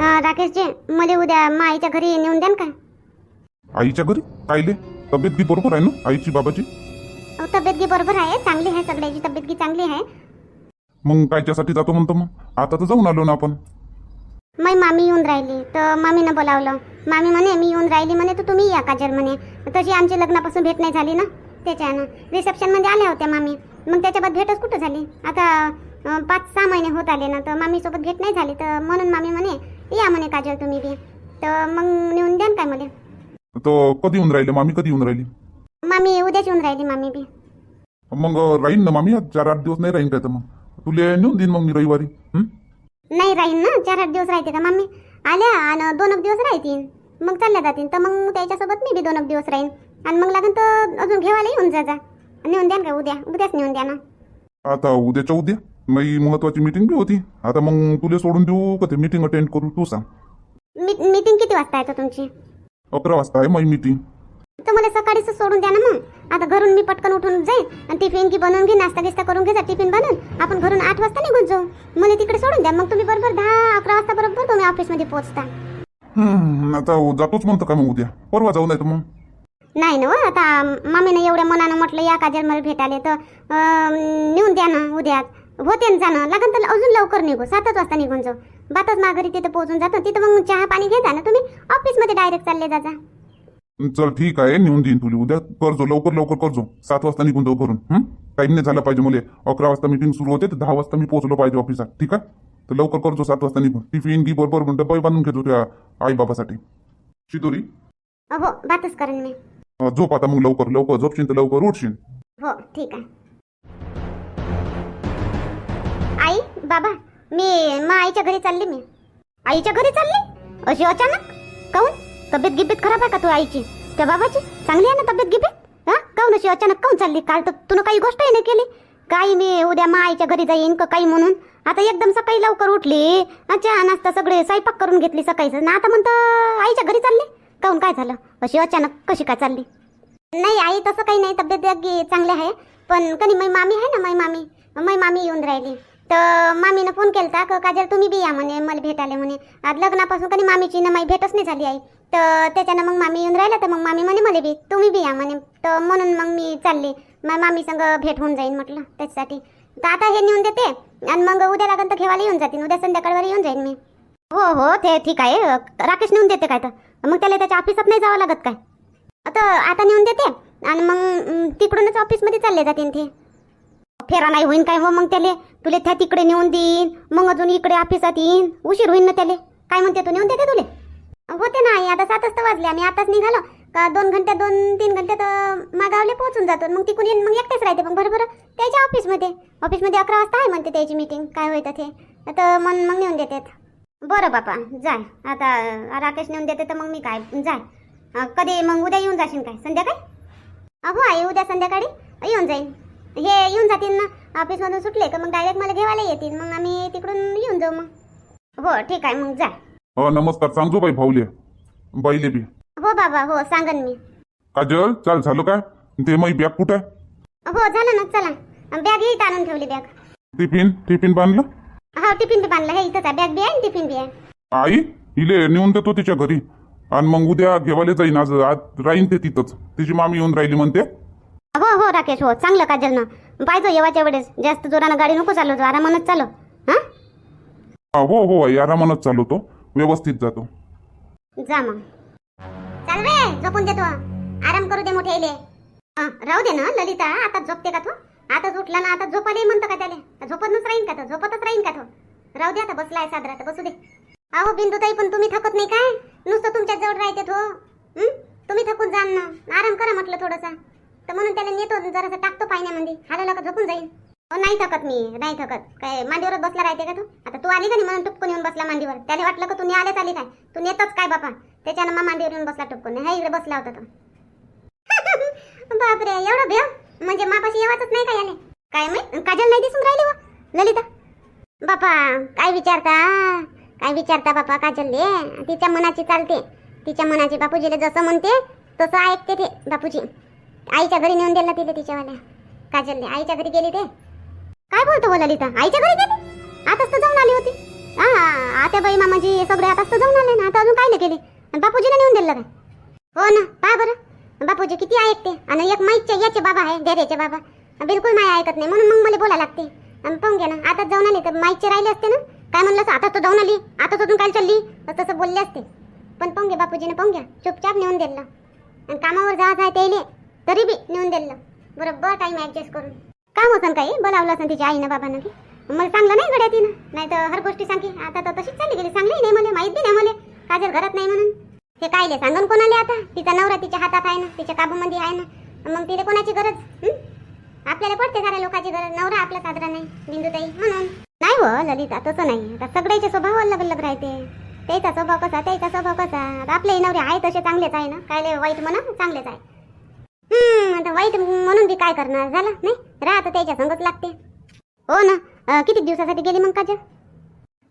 राकेशजी मला उद्या माईच्या घरी नेऊन द्यान का? आईच्या घरी? कायले? तब्येत बी बरोबर आहे ना आईची बाबाची? अहो, तब्येत गी बरोबर आहे चांगली आहे सगळ्याची तब्येत गी चांगली आहे. मग कायच्यासाठी जातो म्हणतो मग? आता तर जाऊन आलो ना आपण. मै मामी येऊन राहिली तर मामीनं बोलावलं. मामी म्हणे मी येऊन राहिली म्हणे तर तुम्ही या काजल म्हणे. तशी आमची लग्नापासून भेट नाही झाली ना त्याच्यानं. रिसेप्शनमध्ये आल्या होत्या मामी. मग त्याच्याबाद भेटच कुठं झाली? आता अं, पाच सहा महिने होत आले ना तर मामीसोबत भेट नाही झाली तर म्हणून मामी म्हणे या म्हणे काजल तुम्ही बी. तर मग नेऊन द्यान काय मला. तर कधी येऊन राहिले? मामी कधी येऊन राहिली? मामी उद्याच येऊन राहिली मामी बी. मग राहीन ना मामी? आज चार आठ दिवस नाही राहीन काय तर मग? तुले नेऊन देईन मग मी रविवारी हं? नाही राहीन ना? चार आठ दिवस राहते का मम्मी आल्या आणि दोन एक दिवस राहतील. मग चालल्या जातील. तर मग त्याच्यासोबत मी बी दोन एक दिवस राहीन. आणि मग लागेल तर अजून घेवायला येऊन जा जा. नेऊन द्या ना का उद्या. उद्याच नेऊन द्या ना. आता उद्याच्या उद्या? माझी महत्वाची मीटिंग बी होती. आता मग तुले सोडून देऊ का ते मीटिंग अटेंड करू? तू सांग. मीटिंग किती वाजता येतो तुमची? अकरा वाजता आहे माझी मीटिंग तर मला सकाळीच सोडून द्या ना मग. आता घरून मी पटकन उठून जाईन आणि टिफिन की बनवून घे नाश्ता गिस्ता करून घे टिफिन बनवून. आपण घरून आठ वाजता निघून जाऊ. मला तिकडे सोडून द्या. मग तुम्ही बरोबर दहा अकरा वाजता बरोबर तुम्ही ऑफिसमध्ये पोहोचता. हं, आता जातोच म्हणतो का मग उद्या? परवा जाऊ नाही मग. नाही ना हो, आता मामीनं एवढ्या मनानं म्हटलं या काजल मला भेटायला तर नेऊन द्या ना उद्या. होते ना जाणं. लागन तर अजून लवकर निघू. सातच वाजता निघून जाऊ. बातच माघारी तिथं पोहोचून जातो. तिथं मग चहा पाणी घे जा ना तुम्ही. ऑफिसमध्ये डायरेक्ट चालले जा जा. चल ठीक आहे. नेऊन देईन तुला. उद्या करजो लवकर लवकर करजो सात वाजता निघून जाऊ करून हं? टाईम नाही झाला पाहिजे मला. अकरा वाजता मीटिंग सुरू होते. तर दहा वाजता मी पोहोचलो पाहिजे ऑफिसात ठीक आहे? तर लवकर करजो सात वाजता निघून. टिफिन घी बरोबर डब्बा बांधून घेतो त्या आई बाबासाठी शिदोरी? हो बातच करेन मी. झोप आता मग लवकर. लवकर झोपशील तर लवकर उठशील. हो ठीक आहे. बाबा मी मग आईच्या घरी चालली मी. आईच्या घरी चालली? अशी अचानक? काऊन? तब्येत गिब्येत खराब आहे का तू आईची? त्या बाबाची? चांगली आहे ना तब्येत गिब्येत? हा? काऊन अशी अचानक काऊन चालली? काल तर तुला काही गोष्टही नाही केली. काही मी उद्या मग आईच्या घरी जाईन का काही म्हणून? आता एकदम सकाळी लवकर उठली. चहा नाश्ता सगळे स्वयंपाक करून घेतली सकाळीच ना आता म्हणतं आईच्या घरी चालली? काऊन काय झालं? अशी अचानक कशी काय चालली? नाही आई तसं काही नाही. तब्येत चांगली आहे. पण कधी मै मामी आहे ना मै मामी? मै मामी येऊन राहिली. तर मामीनं फोन केलता का काजल तुम्ही बी या म्हणे मला भेटाले म्हणे. आज लग्नापासून कधी मामीची ना माई भेटच नाही झाली आई. तर त्याच्यानं मग मामी येऊन राहिला तर मग मामी म्हणे मला बी तुम्ही बी या म्हणे. तर म्हणून मग मी चालले. मा मामी संग भेट होऊन जाईन म्हटलं त्याच्यासाठी. तर आता हे नेऊन देते आणि मग उद्या लागेल तर घेवायला येऊन जातील उद्या संध्याकाळवर येऊन जाईन मी. हो हो ते ठीक आहे. राकेश नेऊन देते काय तर. मग त्याला त्याच्या ऑफिसात नाही जावं लागत काय? आता आता नेऊन देते आणि मग तिकडूनच ऑफिसमध्ये चालले जातील ते. फेरा नाही होईन काय हो मग त्याले? तुले त्या तिकडे नेऊन देईन मग अजून इकडे ऑफिसात येईन. उशीर होईन ना त्याले. काय म्हणते तू नेऊन देते तुले? होते ना आई आता सातच तर वाजले आम्ही आताच निघालो. का दोन घंटे दोन तीन घंटे तर मागावले पोहोचून जातो मग तिकडून येईन मग एकटेच राहते मग बरोबर त्याच्या ऑफिसमध्ये ऑफिसमध्ये अकरा वाजता आहे म्हणते त्याची मीटिंग काय होतं ते. तर मग मग नेऊन देतात. बरं बापा जाय. आता राकेश नेऊन देते तर मग मी काय? जाय. कधी? मग उद्या येऊन जाशील काय? संध्याकाळी? अहो आई उद्या संध्याकाळी येऊन जाईन. हे येऊन जातील ना ऑफिसमधून सुटले का मग डायरेक्ट मला घेवायला येतील मग आम्ही तिकडून येऊन जाऊ मग. हो ठीक आहे मग जा. अं, नमस्कार सांगजो बाई भाऊले बाईले बी. हो बाबा हो सांगन मी. काजल चाल झालं काय? ते माझी बॅग कुठं? आहे हो झालं ना चला. बॅग इथं आणून ठेवली बॅग. टिफिन टिफिन बांधलं? हा टिफिन बी बांधलं हे इथंच आहे. बॅग बी आहे आणि टिफिन बी आहे. आई हिले नेऊन देतो तिच्या घरी. आणि मग उद्या घेवायला जाईन आज. आज राहीन ते तिथंच. तिची मामी येऊन राहिली म्हणते. हो हो राकेश हो चांगलं काजल ना पाहिजे येवाच्या वेळेस. जास्त जोरानं गाडी नको चालवतो आरामानच चालव हा? हा, हो हो आई आरामानच चालवतो. व्यवस्थित जातो. जा मग. चाल रे झोपून देतो आराम करू दे मोठे इले राहू दे ना ललिता आता झोपते का तो? आता उठला ना आता झोपाले म्हणतो का त्याले? झोपतच राहीन का तो? झोपतच राहीन का तो? राहू दे आता बसलाय सादरा तर बसू दे. अहो बिंदुताई पण तुम्ही थकत नाही काय? नुसतं तुमच्या जवळ राहते तो. हं? तुम्ही थकून जाल ना. आराम करा म्हटलं थोडंसं. तर म्हणून त्याला नेतो जरासं टाकतो पाण्यामध्ये. हालायला का झोपून जाईल नाही थकत मी नाही थकत. काय मांडीवरच बसला राहते का तू? आता तू आली का नाही म्हणून टुपकून येऊन बसला मांडीवर? त्याला वाटलं का तू आलेच आली काय? तू नेतच काय बापा? त्याच्यानं मग मांडीवर येऊन बसला टुपकून. हा इकडे बसला होता तो. बापरे एवढं भेव म्हणजे मापाशी येवाच नाही का याले काय माहीत? काजल नाही दिसून राहिली व? ललिता? बापा काय विचारता? काय विचारता बापा काजलले? तिच्या मनाची चालते. तिच्या मनाची बापूजीला जसं म्हणते तसं ऐकते ते बापूजी. आईच्या घरी नेऊन दिला तिथे तिच्यावाल्या. काजलने आईच्या घरी गेली ते. काय बोलतो बोला लिता आईच्या घरी गेली? आताच तर जाऊन आली होती. हा बाई मामाजी सगळे आताच तर जाऊन आले ना. आता अजून काय नाही केले? आणि बापूजीने नेऊन दिलं काय हो ना. पा बरं. बापूजी किती ऐकते आणि एक माईकचे याचे बाबा आहे डेऱ्याचे बाबा. बिलकुल माय ऐकत नाही. म्हणून मग मला बोला लागते. आणि पाहून घ्या ना. आता जाऊन आली तर माईकचे राहिले असते ना? काय म्हणलं आता तर जाऊन आली. आता अजून काय चालली? तसं बोलले असते. पण पाहून घ्या बापूजीने पाहून घ्या. चुपचाप नेऊन दिलं. आणि कामावर जायचं आहे त्याले तरी बी नेऊन दिलं बरोबर टाईम ॲडजस्ट करून. काम होतं काही बोलावलं असं तिच्या आईनं बाबानं की मला चांगलं नाही गड्या तिनं. नाही तर हर गोष्टी सांगी आता तर तशीच चालली गेली. चांगली नाही मला माहिती नाही मला. काजल घरात नाही म्हणून. हे कायले सांगून कोणाले आता? तिचा नवरा तिच्या हातात आहे ना तिच्या काबूमध्ये आहे ना. मग तिला कोणाची गरज? आपल्याला पडते साऱ्या लोकांची गरज. नवरा आपला साजरा नाही. बिंदुताई म्हणून. नाही हो ललिता तसं नाही. आता सगळ्याचे स्वभाव अलग अलग राहते. त्याचा स्वभाव कसा त्याचा स्वभाव कसा? आपले नवरे आहे तसे चांगलेच आहे ना. कायले वाईट म्हणा चांगलेच आहे. आता वाईट म्हणून बी काय करणार? झालं नाही? राहत त्याच्या संगत लागते. हो ना? किती दिवसासाठी गेली मग काजल?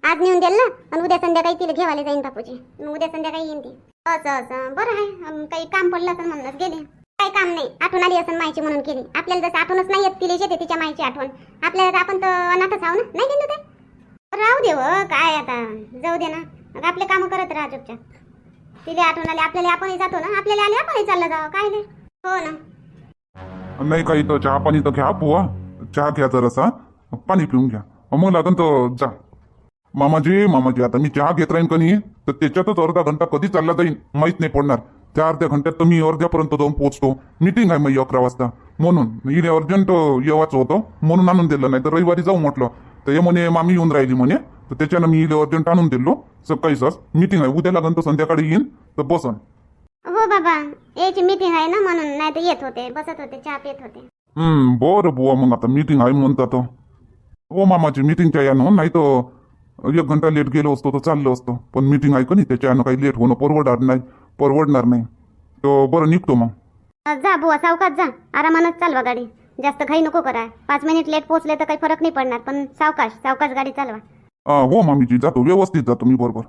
आज नेऊन द्याल ना? आणि उद्या संध्याकाळी तिला घेवायला जाईन बापूजी. मग उद्या संध्याकाळी येईन ती. असं असं. बरं आहे. काही काम पडलं असं म्हणूनच गेले. काही काम नाही. आठवण आली असं मायची म्हणून केली. आपल्याला जसं आठवणच नाही येत तिला येते तिच्या मायची आठवण. आपल्याला तर आपण तर अनाथच आहो ना? नाही गेलो ते? राहू दे काय आता? जाऊ दे ना. मग आपले कामं करत राहा चुपचाप. तिला आठवण आली. आपल्याला आपणही जातो ना? आपल्याला आले आपणही चाललं जावं. काय नाही. हो ना. नाही काही तर चहा पाणी तर घ्या बुवा. चहा घ्या जरासा. पाणी पिऊन घ्या. मग लागन तर जा. मामाजी मामाजी आता मी चहा घेत राहीन का नाही तर त्याच्यातच अर्धा घंटा कधी चालला जाईन माहीत नाही पडणार. त्या अर्ध्या घंट्यात तर मी अर्ध्यापर्यंत जाऊन पोहोचतो. मीटिंग आहे मग अकरा वाजता. म्हणून इथे अर्जंट येवाचं होतं म्हणून आणून दिलं नाही तर रविवारी जाऊ म्हटलं. तर हे म्हणे मामी येऊन राहिली म्हणे. तर त्याच्यानं मी इथे अर्जंट आणून दिलो. सकाळी सर मीटिंग आहे. उद्या लागन तर संध्याकाळी येईन. तर बसन. हो बाबा. याची मीटिंग आहे ना म्हणून नाही तर येत होते बसत होते चहा पित होते. हम्म बरं बुवा मग आता मीटिंग आहे म्हणतात हो मामाची मीटिंगच्या यानं नाही तर एक घंटा लेट गेलो असतो तर चाललो असतो. पण मीटिंग आहे का नाही त्याच्या यानं काही लेट होणं परवडणार नाही परवडणार नाही. तर बरं निघतो मग. अ, जा बुवा सावकाश जा. आरामानच चालवा गाडी. जास्त घाई नको करा पाच मिनिट लेट पोहोचले तर काही फरक नाही पडणार पण सावकाश सावकाश गाडी चालवा. हा, हो मामीजी जातो. व्यवस्थित जातो मी बरोबर.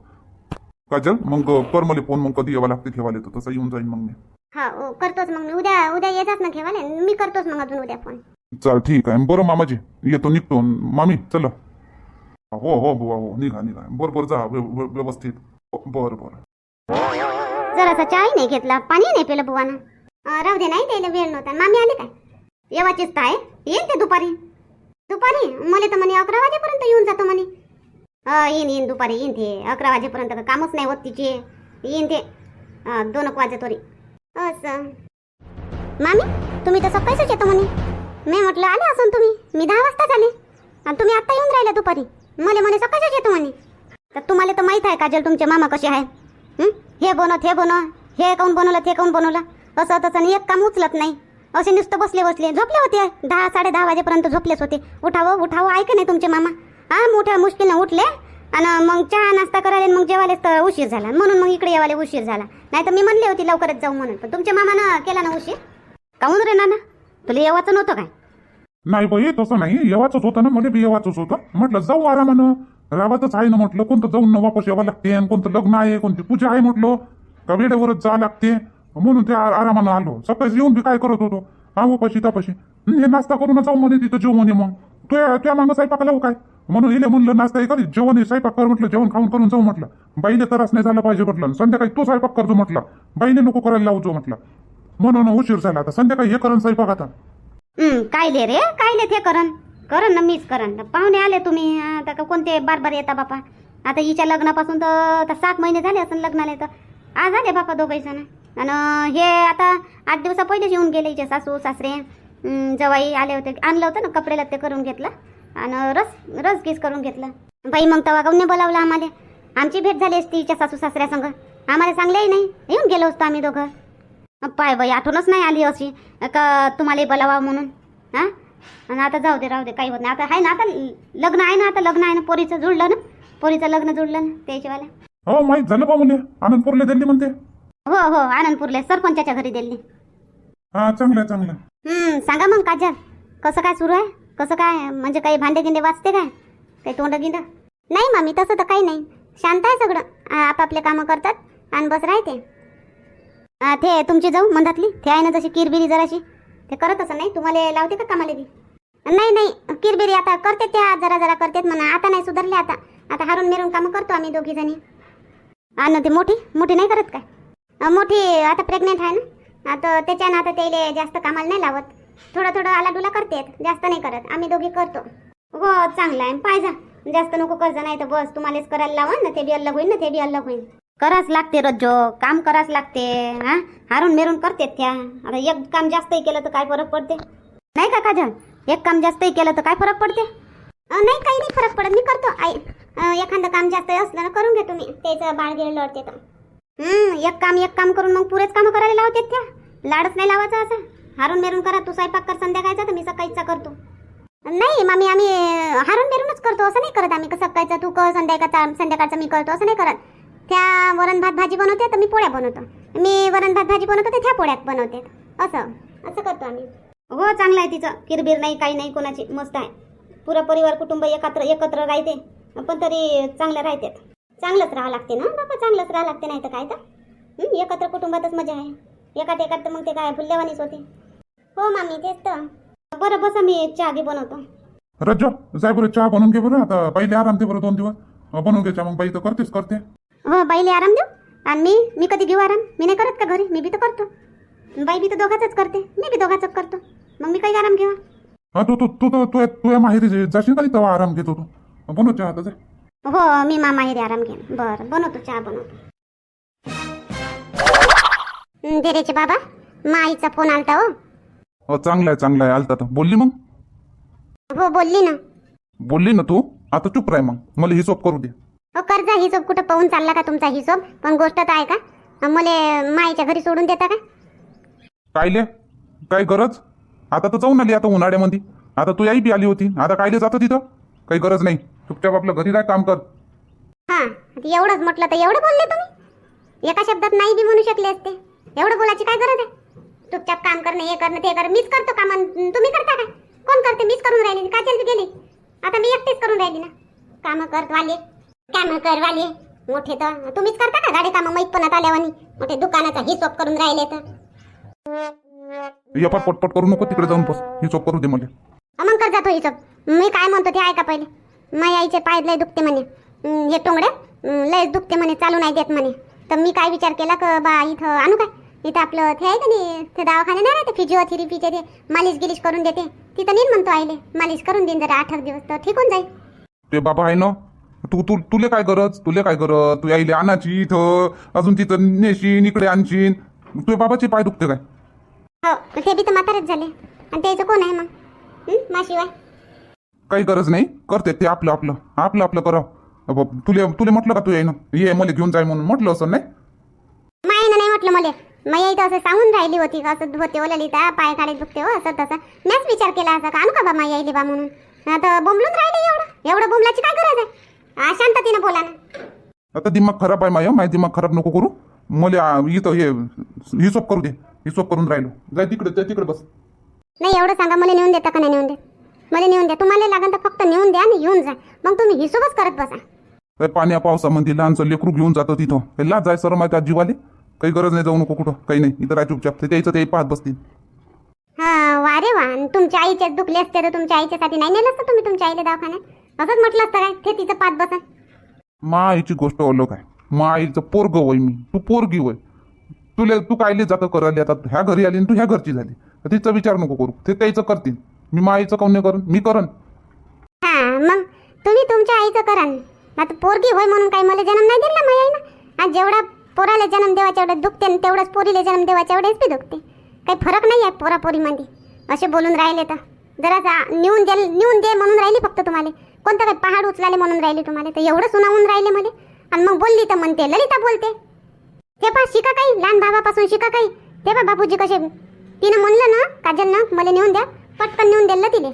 काजल मग कर मला फोन मग कधी यावं लागते ठेवायला तर तसं येऊन जाईन मग मी. हा ओ, करतोच मग मी. उद्या उद्या येतात ना घेवाले मी करतोच मग अजून उद्या फोन चाल ठीक आहे. बरं मामाजी येतो निघतो. मामी चला. हो हो बुवा हो निघा निघा. बरोबर जा व्य- व्य- व्यवस्थित. हो, बरं बरं. जरासा चहाही नाही घेतला पाणी नाही पिलं बुवानं. अ, राहू दे नाही त्याला वेळ नव्हता. मामी आले काय? येवाचीच तर आहे येईन ते दुपारी. दुपारी? मला तर म्हणे अकरा वाजेपर्यंत येऊन जातो म्हणे. अ, येईन येईन दुपारी. येईन ते. अकरा वाजेपर्यंत कामच नाही होत तिचे. येईन ते. अ, दोन एक वाजे तरी. असं. मामी तुम्ही तर सकाळीच येतो म्हणे. मी म्हटलं आले असून तुम्ही. मी दहा वाजताच आले आणि तुम्ही आत्ता येऊन राहिले दुपारी. मला म्हणे सकाळीच येतो म्हणे. तर तुम्हाला तर माहीत आहे काजल तुमचे मामा कसे आहे. हे? बनव ते बनव. हे काऊन बनवलं ते काऊन बनवलं? असं तसं आणि एक काम उचलत नाही. असे नुसतं बसले बसले. झोपले होते. दहा साडे दहा वाजेपर्यंत झोपलेच होते. उठावं उठावं. ऐक नाही तुमचे मामा. हा मोठ्या मुश्किलनं उठले. आणि मग चहा नाश्ता करायला मग जेवायलाच तर उशीर झाला. म्हणून मग इकडे यावाले उशीर झाला. नाही तर मी म्हणले होती लवकरच जाऊ म्हणून. पण तुमच्या मामानं केला ना उशीर? काऊन रे नाना? तुला येवाचं नव्हतं काय? नाही बाई तसं नाही. येवाचंच होतं ना मध्ये बी येवाचंच होतं. म्हटलं जाऊ आरामानं. रावातच आहे ना म्हटलं. कोणतं जाऊन ना वापस यावं लागते आणि कोणतं लग्न आहे कोणती पूजा आहे म्हटलं. का वेळेवरच जा लागते. म्हणून ते आरामानं आलो. सकाळी येऊन बी काय करत होतो? हा उपाशी तापाशी हे नाश्ता करून जाऊ म्हणे तिथं जेव म्हणे मग. तुया त्या मागं स्वयंपाकाला हो काय? म्हणून इले म्हणलं नाश्ता हे जेवण हे स्वयंपाक कर म्हटलं जेवण खाऊन करून जाऊ म्हटलं. बाईने त्रास नाही झाला पाहिजे म्हटलं. संध्याकाळी तो स्वयंपाक करतो म्हटलं. बाईने नको करायला लावतो म्हटलं. म्हणून उशीर झाला आता. संध्याकाळी हे करून स्वयंपाक आता. हं, कायले रे? काय ले ते करन करन ना मीच करन पाहुणे आले तुम्ही. आता का कोणते बार बार येता बापा? आता हिच्या लग्नापासून तर आता सात महिने झाले असं लग्नाला तर. आज आले बापा दोघही जण. आणि हे आता आठ दिवसा पहिलेच येऊन गेले हिचे सासू सासरे. जवाई आले होते. आणलं होतं ना कपडे लत्ते करून घेतलं. आणि रस रस गीस करून घेतलं. बाई मग तेव्हा काऊन नाही बोलावलं आम्हाला? आमची भेट झाली असती हिच्या सासू सासऱ्या संग. आम्हाला सांगलंही नाही. येऊन गेलो असतो आम्ही दोघं. पाय बाई आठवणच नाही आली अशी का तुम्हाला बोलावा म्हणून? हा? आणि आता जाऊ दे राहू दे काही होत नाही. आता आहे ना आता लग्न आहे ना आता लग्न आहे ना पोरीचं जुळलं ना? पोरीचं लग्न जुळलं ना त्याच्यावाला? हो माहीत झालं बा मुले. आनंदपूरला दिल्ली म्हणते. हो हो आनंदपूरले सरपंचाच्या घरी दिली हा चांगलं चांगलं आहे. हं, सांगा मग काजल कसं काय सुरू आहे? कसं काय? म्हणजे काही भांडे गिंडे वाचते काय? काही तोंड गिंड? नाही मामी तसं तर काही नाही. शांत आहे सगळं. आपापले कामं करतात आणि बस राहते. थे ते तुमची जाऊ मंदातली. ते आहे ना जशी किरबिरी जराशी. ते करत असं नाही? तुम्हाला लावते का कामाला बी? नाही नाही. किरबिरी आता करते त्या जरा जरा करतेत म्हणा. आता नाही सुधारले आता. आता हारून मेरून कामं करतो आम्ही दोघी जणी. आणि ते मोठी? मोठी नाही करत काय? मोठी आता प्रेग्नेंट आहे ना? आता त्याच्यानं आता त्याला जास्त कामाला नाही लावत. थोडं थोडं आलाडूला करते जास्त नाही करत. आम्ही दोघी करतो. हो चांगलं आहे. पाहिजा जास्त नको कर्ज नाही तर बस. तुम्हालाच करायला लावा ना ते बी अलग होईल ना ते बी अलग होईल कराच लागते रोजो काम कराच लागते हा? हारून मेरून करते त्या. आता एक काम जास्तही केलं तर काय फरक पडते? नाही का काजल? एक काम जास्तही केलं तर काय फरक पडते? नाही काही नाही फरक पडत. मी करतो. आई एखादं काम जास्त असलं ना करून घेतो मी त्याचं बाळ गेलेलं लढते तर. हम्म एक काम एक काम करून मग पुरेच कामं करायला लावते त्या. लाडच नाही लावायचा असं. हारून मेरून करा तू स्वयंपाक कर संध्याकाळचा तर मी सकाळीचा करतो. नाही मामी आम्ही हारून मेरूनच करतो असं नाही करत आम्ही सकाळचा तू कर संध्याकाळचा संध्याकाळचा मी करतो असं नाही करत. त्या वरण भात भाजी बनवते तर मी पोळ्या बनवतो. मी वरण भात भाजी बनवतो तर त्या पोळ्या बनवते. असं असं करतो आम्ही. हो चांगलं आहे तिचं. किरबीर नाही काही नाही कोणाची मस्त आहे. पुरं परिवार कुटुंब एकत्र एकत्र राहते पण तरी चांगलं राहतात चांगलंच राहावं लागते ना बाबा चांगलंच राहावं लागते नाही तर काय तर? एकत्र कुटुंबातच मजा आहे. एकात एकात तर मग ते काय फुल्लेवानीच होते. हो मामी तेच तर. बरं बस मी चहा घे बनवतो. रज्जो जाय बरं चहा बनवून घे बरं. आता पहिले आराम दे बरं दोन दिवस. बनवून घे चहा मग बाई तर करतेच करते. हो बाईले आराम देऊ? आणि मी मी कधी घेऊ आराम? मी नाही करत का घरी? मी बी तर करतो. बाई बी तर दोघाचंच करते. मी बी दोघाचंच करतो. मग मी काही आराम घेऊ? हा तू तू तू तू तू तू माहेरी जे- जाशील का तेव्हा आराम घेतो तू. बनव चहा आता हो मी मामा हिरे आराम घेईन. बरं बनवतो चहा बनवतो. हं, देरेचे बाबा. माईचा फोन आलता हो. हो चांगलं आहे चांगलं आहे. आलता तर बोलली मग? हो बोलली ना. बोलली ना तू? आता चुप राह मग. मला हिशोब करू दे. हो कर्जा हिशोब कुठं पाहून चालला का तुमचा हिशोब? पण गोष्ट तर आहे का? मले माईच्या घरी सोडून देता का? कायले? काय गरज? आता तर जाऊन आली आता उन्हाळ्यामध्ये. आता तू आई बी आली होती. आता कायले जातं तिथं? काही गरज नाही. चुपचाप आपलं घरी राह काम कर. हां आता एवढंच म्हटलं तर एवढं बोलले तुम्ही? एका शब्दात नाही बी म्हणू शकले असते. एवढं बोलायची काय गरज आहे? चुपचाप काम करणं हे करणं ते करणं मीच करतो काम तुम्ही करता काय? कोण करते? मीच करून राहिली. काजल बी गेली? आता मी एकटीच करून राहिली ना. कामं करत वाले. कामं कर वाले. मोठे तर तुम्हीच करता का गाडी कामं? मैतपणात आल्यावानी. मोठे दुकानाचा हिशोब करून राहिले तर. या पट पटपट करू नको तिकडे जाऊन बस. हिशोब करू दे मला. मग कर जातो हिशोब. मी काय म्हणतो ते ऐका पहिले. माझ्या आईचे पाय लय दुखते म्हणे. हं, टोंगडे. हं, लय दुखते म्हणे. चालू नाही देत म्हणे. तर मी काय विचार केला का बा इथं आणू काय? इथं आपलं ते आहे का नाही ते दवाखाने नाही राहते फिजिओथेरपीचे ते. मालिश गिलिश करून देते. तिथं नीट म्हणतो आईले मालिश करून देईन जरा आठ दिवस तर ठीक होऊन जाईल. ते बाबा आहे ना तू तू तुले काय गरज? तुले काय गरज? तू आईले आणाची इथं अजून तिथं नेशीन इकडे आणशीन. तुझ्या बाबाचे पाय दुखते काय? हो ते बी तर म्हातारेच झाले. आणि त्याचं कोण आहे मग? माशिवाय? काही गरज नाही करते ते आपलं आपलं. आपलं आपलं अब तुले तुले म्हटलं का तू ये ना ये मला घेऊन जाय म्हणून. म्हटलं असं नाही? मायनं नाही म्हटलं मला. माई इथं असं सांगून राहिली होती असं होते ओला लिहिता पाय काढत दुखते हो असं तसं. मीच विचार केला असं का का बा माई आईली बा म्हणून? आता बोंबलून राहिले एवढं एवढं बोंबलाची काय गरज आहे? शांततेनं बोला ना. आता दिमाग खराब आहे माय माझ दिमाग खराब नको करू. मला इथं हे हिशोब करू दे हिशोब करून राहिलो. जाय तिकडे जाय तिकडे बस. नाही एवढं सांगा मला नेऊन देता का नाही नेऊन देत? मला नेऊन द्या तुम्हाला लागन तर फक्त नेऊन द्या आणि येऊन जा. मग तुम्ही हिशोबच करत बसा. पाण्या पावसामध्ये लहानचं लेकरू घेऊन जातं तिथं. लाज जाय सर माझ्या जीवाले. काही गरज नाही जाऊ नको कुठं. काही नाही इथं राय चुपचाप. ते त्याचं ते पाहत बसतील. हा वा रे वा. आणि तुमच्या आईचे दुखले असते तर तुमच्या आईच्यासाठी नाही नेलं असतं तुम्ही तुमच्या आईला दवाखान्यात? असंच म्हटलं असतं काय? ते तिचं पाच बसा. मा आईची गोष्ट अलग आहे. मा आईचं पोरग वय मी. तू पोरगी वय. तुला तू कायले जातं करायला आता ह्या घरी आली आणि तू ह्या घरची झाली. तर तिचा विचार नको करू. ते त्याचं करतील. मी मा आईचं काऊन नाही करून? मी करन. हा मग तुम्ही तुमच्या आईचं करा न. आता पोरगी होय म्हणून काही मला जन्म नाही दिला माझ्या आईनं? आज जेवढा पोराला जन्म देवाच्या एवढं दुखते आणि तेवढंच पोरीला जन्म देवाच्या एवढेच बी दुखते. काही फरक नाही आहे पोरा पोरीमध्ये असे बोलून राहिले तर. जरासा नेऊन दे नेऊन दे म्हणून राहिली फक्त तुम्हाला. कोणतं काही पहाड उचलाले म्हणून राहिले तुम्हाला? तर एवढं सुनावून राहिले मध्ये. आणि मग बोलली तर म्हणते ललिता बोलते. ते पा शिका काही लहान भावापासून शिका काही. ते पा बापूजी कसे. तिनं म्हणलं ना काजलनं मला नेऊन द्या. पटकन नेऊन दिलं तिले.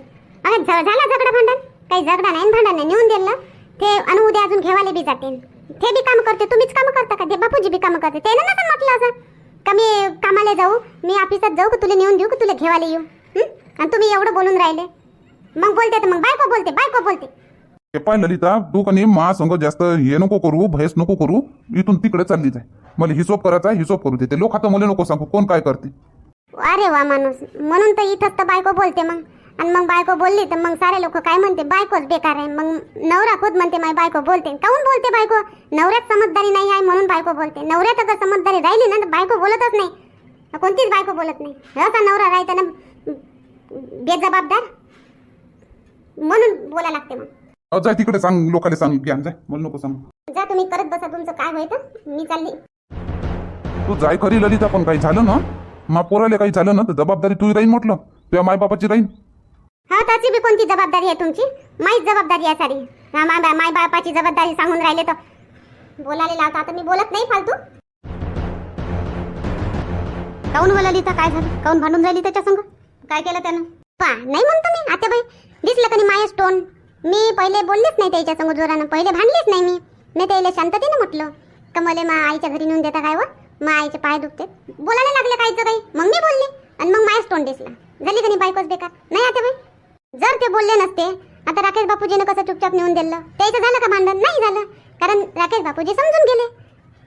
अरे झ- झाला झगडा भांडण? काही झगडा नाही भांडण नाही. नेऊन दिलं. ते अनु उद्या अजून घेवाले बी जाते ते बी काम करते तुम्हीच काम करता का? ते बापूजी बी काम करते. ते नसं म्हटलं असं. का मी कामाला जाऊ मी ऑफिसात जाऊ का तुला नेऊन देऊ का तुला घेवाले येऊ? हं? आणि तुम्ही एवढं बोलून राहिले. मग बोलते तर मग बायको बोलते बायको बोलते. ते पाय ललिता तू कनी मा संग जास्त हे नको करू भयस नको करू इथून तिकडे चालली जाय. मला हिशोब करायचा हिशोब करू दे. ते लोक आता मला नको सांगू कोण काय करते? अरे वा माणूस. म्हणून तर इथंच तर बायको बोलते मग. आणि मग बायको बोलली तर मग सारे लोक काय म्हणते? बायकोच बेकार आहे. मग नवरा खुद म्हणते माझी बायको बोलते. काहून बोलते बायको? नवऱ्यात समजदारी नाही आहे म्हणून बायको बोलते. नवऱ्यात अगर समजदारी राहिली ना तर बायको बोलतच नाही. कोणतीच बायको बोलत नाही. असा नवरा राहते ना बेजबाबदार. म्हणून बोला लागते मग. जाय तिकडे सांग लोकांना सांग ज्ञान जाय मला नको सांग. जा तुम्ही करत बसा तुमचं काय होईल मी चालली. तू जाय खरी ललिता पण काही झालं ना? मा पोराले काही झालं ना तर जबाबदारी तू राहीन म्हटलं. तुझ्या मायबापाची राहीन. हा त्याची बी कोणती जबाबदारी आहे तुमची? माहीत जबाबदारी आहे सारी. माय बा- माय बापाची जबाबदारी सांगून राहिले तर. बोलायला लावता. आता मी बोलत नाही फालतू. काऊन बोलाली तर काय झालं? काऊन भांडून राहिली त्याच्या संग? काय केलं त्यानं? पा नाही म्हणतो मी आता बाई. दिसलं का माय स्टोन मी पहिले बोललेच नाही त्याच्या संग जोरानं. पहिले भांडलेच नाही मी. मी त्याला शांततेने म्हटलं. का मला मा आईच्या घरी नेऊन देता काय व? मा आईचे पाय दुखते. बोलायला लागले काहीच काही. मग मी बोलले. आणि मग माया स्टोन दिसला. झाली का नाही बायकोच बेकार? नाही आता बाई. जर ते बोलले नसते आता राकेश बापूजीनं कसं चुपचाप नेऊन दिलं? त्याचं झालं का भांडण? नाही झालं. कारण राकेश बापूजी समजून गेले.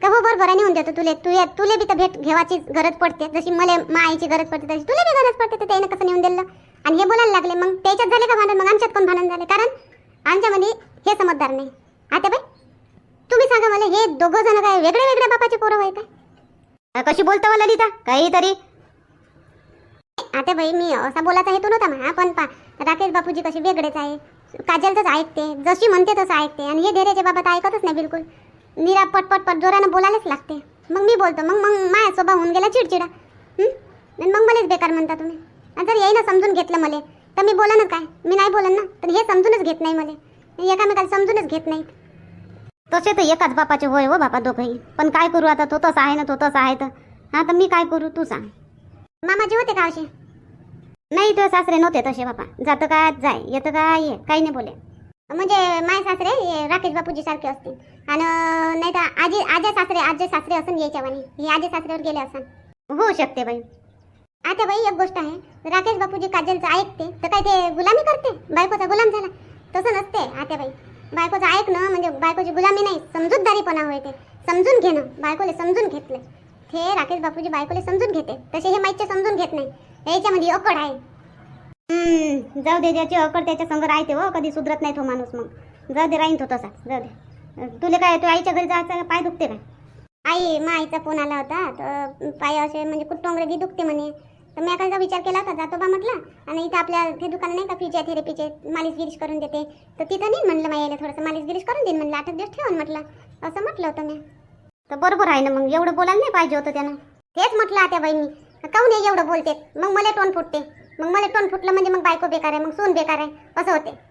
का हो बरोबर नेऊन देतो तुले. तू तुले बी तर भेट घेवाची गरज पडते. जशी मला मा गरज पडते तशी तुला बी गरज पडते तर त्यानं कसं नेऊन दिलं? आणि हे बोलायला लागले मग त्याच्यात झाले का भांडण? मग आमच्यात पण भांडण झाले? कारण आमच्यामध्ये हे समजदार नाही. आता बाई तुम्ही सांगा मला हे दोघं जण काय वेगळे वेगळ्या बापाचे पोरं आहे काय कशी बोलतो हो मला लिहिता काहीतरी. आता बाई मी असा बोलायचा हेतू नव्हता म्हणा पण पा राकेश बापूजी कसे वेगळेच आहे. काजलचंच ऐकते जशी म्हणते तसं ऐकते आणि हे धैर्याच्या बाबत ऐकतच नाही बिलकुल. निरा पटपट पट जोरानं बोलायलाच लागते. मग मी बोलतो मग मग माया स्वभाव होऊन गेला चिडचिडा. आणि मग मलाच बेकार म्हणता तुम्ही. आणि जर येईना समजून घेतलं मला तर मी बोला ना काय? मी नाही बोलन ना? तर हे समजूनच घेत नाही मला. एकामेकाला समजूनच घेत नाही तसे तर एकाच बापाचे होय हो बापा दोघंही. पण काय करू आता? तो तसा आहे ना तो तसा आहे तर. हां तर मी काय करू? तू सांग. मामाजी होते का असे? नाही तो सासरे नव्हते तसे बापा. जातं का जाय. येतं का ये. काही नाही बोले. म्हणजे माय सासरे राकेश बापूजी सारखे असतील. आणि नाही तर आजी आजे सासरे आजे सासरे असन यायच्या वाणी हे आजे सासऱ्यावर गेले असन. होऊ शकते बाई. आता बाई एक गोष्ट आहे. राकेश बापूजी काजलचं ऐकते तर काय ते गुलामी करते? बायकोचा गुलाम झाला. तसं नसते आता बाई. बायकोचं ऐकणं म्हणजे बायकोची गुलामी नाही समजूतदारीपणा होय ते. समजून घेणं बायकोले समजून घेतलं हे राकेश बापूजी बायकोले समजून घेते. तसे हे माईचे समजून घेत नाही. याच्यामध्ये अकड आहे. जाऊ दे ज्याची अकड त्याच्या संग राहते हो कधी सुधरत नाही तो माणूस मग. जाऊ दे राहीन तो तसा जाऊ दे. तुला काय तू आईच्या घरी जायचं पाय दुखते काय? आई मा आईचा फोन आला होता तर पाय असे म्हणजे कुठं बी दुखते म्हणे. तर मी एखादा विचार केला होता जातो बा म्हटला. आणि इथं आपल्या ते दुकान नाही का फिजिओथेरपीचे मालिश गिरीश करून देते. तर तिथं नाही म्हणलं माझ्या थोडंसं मालिश गिरीश करून देईन म्हणलं आठ दिवस ठेवून म्हटलं. असं म्हटलं होतं मी. तर बरोबर आहे ना मग एवढं बोलायला नाही पाहिजे होतं त्यानं. तेच म्हटलं आता बाई मी काहून हे एवढं बोलते? मग मला टोन फुटते. मग मला टोन फुटलं म्हणजे मग बायको बेकार आहे मग सून बेकार आहे. असं होते.